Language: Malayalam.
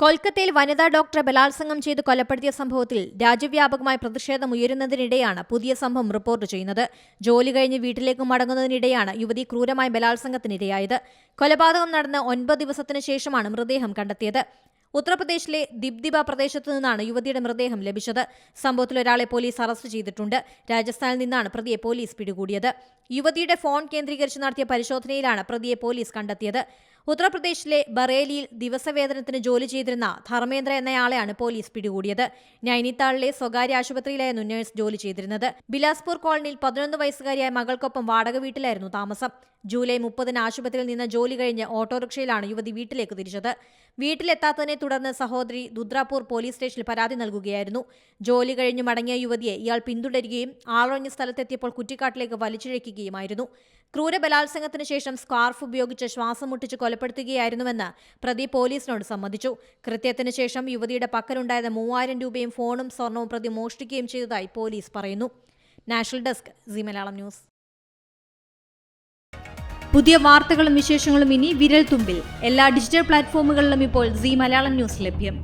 കൊൽക്കത്തയിൽ വനിതാ ഡോക്ടറെ ബലാത്സംഗം ചെയ്ത് കൊലപ്പെടുത്തിയ സംഭവത്തിൽ രാജ്യവ്യാപകമായ പ്രതിഷേധം ഉയരുന്നതിനിടെയാണ് പുതിയ സംഭവം റിപ്പോർട്ട് ചെയ്യുന്നത്. ജോലി കഴിഞ്ഞ് വീട്ടിലേക്ക് മടങ്ങുന്നതിനിടെയാണ് യുവതി ക്രൂരമായ ബലാത്സംഗത്തിനിരയായത്. കൊലപാതകം നടന്ന ഒൻപത് ദിവസത്തിനു ശേഷമാണ് മൃതദേഹം കണ്ടെത്തിയത്. ഉത്തർപ്രദേശിലെ ദിബ്ദിബ പ്രദേശത്തു നിന്നാണ് യുവതിയുടെ മൃതദേഹം ലഭിച്ചത്. സംഭവത്തിൽ ഒരാളെ പോലീസ് അറസ്റ്റ് ചെയ്തിട്ടുണ്ട്. രാജസ്ഥാനിൽ നിന്നാണ് പ്രതിയെ പോലീസ് പിടികൂടിയത്. യുവതിയുടെ ഫോൺ കേന്ദ്രീകരിച്ച് നടത്തിയ പരിശോധനയിലാണ് പ്രതിയെ പോലീസ് കണ്ടെത്തിയത്. ഉത്തർപ്രദേശിലെ ബറേലിയിൽ ദിവസവേതനത്തിന് ജോലി ചെയ്തിരുന്ന ധർമ്മേന്ദ്ര എന്നയാളെയാണ് പോലീസ് പിടികൂടിയത്. നൈനിത്താളിലെ സ്വകാര്യ ആശുപത്രിയിലായിരുന്നു നഴ്സ് ജോലി ചെയ്തിരുന്നത്. ബിലാസ്പൂർ കോളനിയിൽ പതിനൊന്ന് വയസ്സുകാരിയായ മകൾക്കൊപ്പം വാടക വീട്ടിലായിരുന്നു താമസം. ജൂലൈ മുപ്പതിന് ആശുപത്രിയിൽ നിന്ന് ജോലി കഴിഞ്ഞ് ഓട്ടോറിക്ഷയിലാണ് യുവതി വീട്ടിലേക്ക് തിരിച്ചത്. വീട്ടിലെത്താത്തതിനെ തുടർന്ന് സഹോദരി ദുദ്രാപൂർ പോലീസ് സ്റ്റേഷനിൽ പരാതി നൽകുകയായിരുന്നു. ജോലി കഴിഞ്ഞ് മടങ്ങിയ യുവതിയെ ഇയാൾ പിന്തുടരുകയും ആളൊഴിഞ്ഞ സ്ഥലത്തെത്തിയപ്പോൾ കുറ്റിക്കാട്ടിലേക്ക് വലിച്ചിഴയ്ക്കുകയുമായിരുന്നു. ക്രൂരബലാത്സംഗത്തിന് ശേഷം സ്കാർഫ് ഉപയോഗിച്ച് ശ്വാസം മുട്ടിച്ച് കൊലപ്പെടുത്തുകയായിരുന്നുവെന്ന് പ്രതി പോലീസിനോട് സമ്മതിച്ചു. കൃത്യത്തിന് ശേഷം യുവതിയുടെ പക്കലുണ്ടായത് മൂവായിരം രൂപയും ഫോണും സ്വർണവും പ്രതി മോഷ്ടിക്കുകയും ചെയ്തതായി പോലീസ് പറയുന്നു. National desk C Malayalam news. പുതിയ വാർത്തകളും വിശേഷങ്ങളും ഇനി വിരൽ തുമ്പിൽ എല്ലാ ഡിജിറ്റൽ പ്ലാറ്റ്ഫോമുകളിലും ഇപ്പോൾ സി മലയാളം ന്യൂസ് ലഭ്യം.